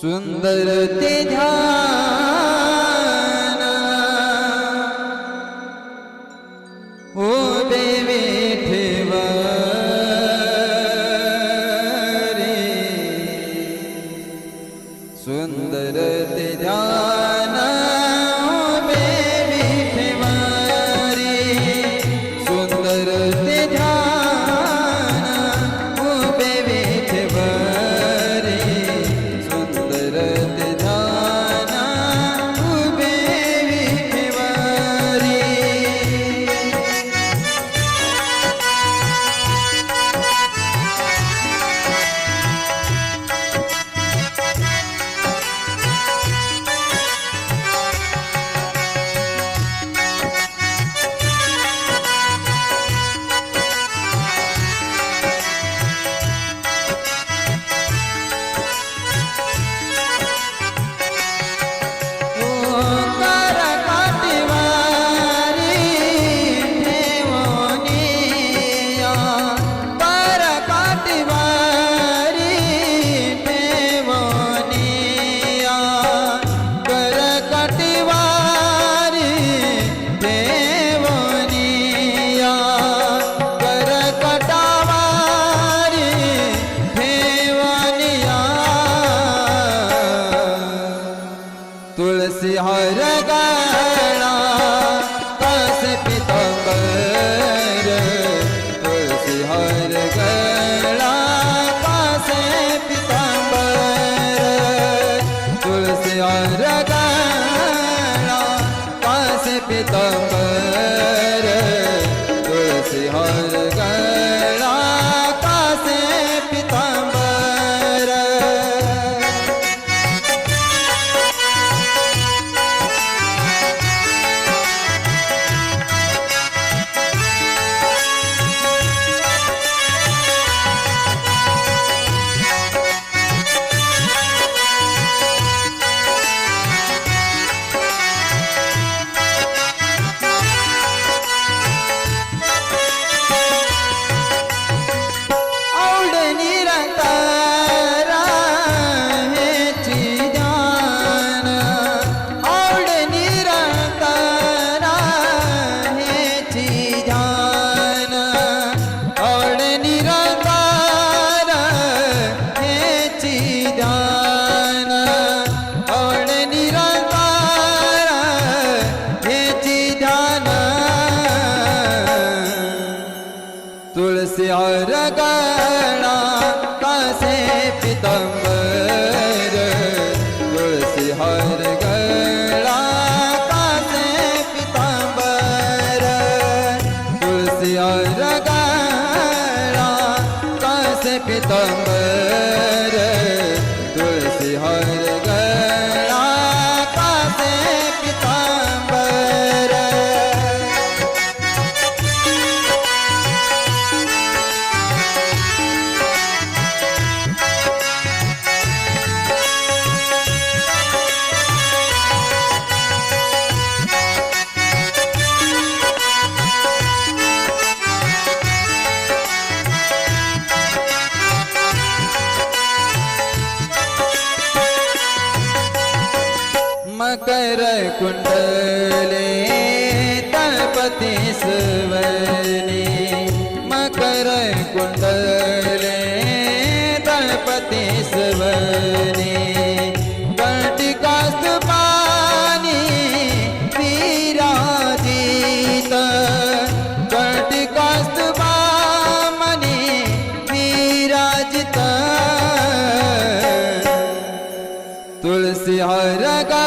सुन्दर ते ध्यान হয় पितम्बर मकर कुंडले तळपती सवने. मकर कुंडले तळपती सवने. बटिकास पाणी विराजित. बटिकास पामने विराजित. तुलसी हर गा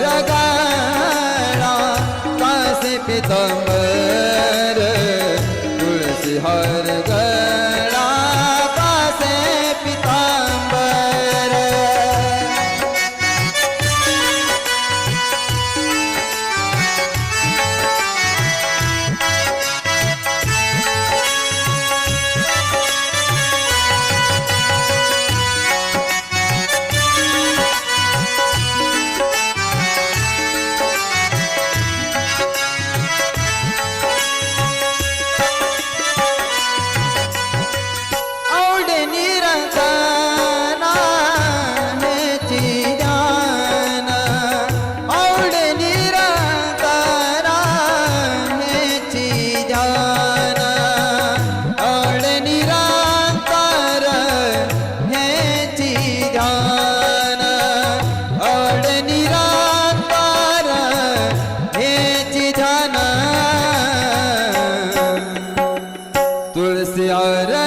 रगाड़ा कासे पितम्बर तुलसी हर गा ya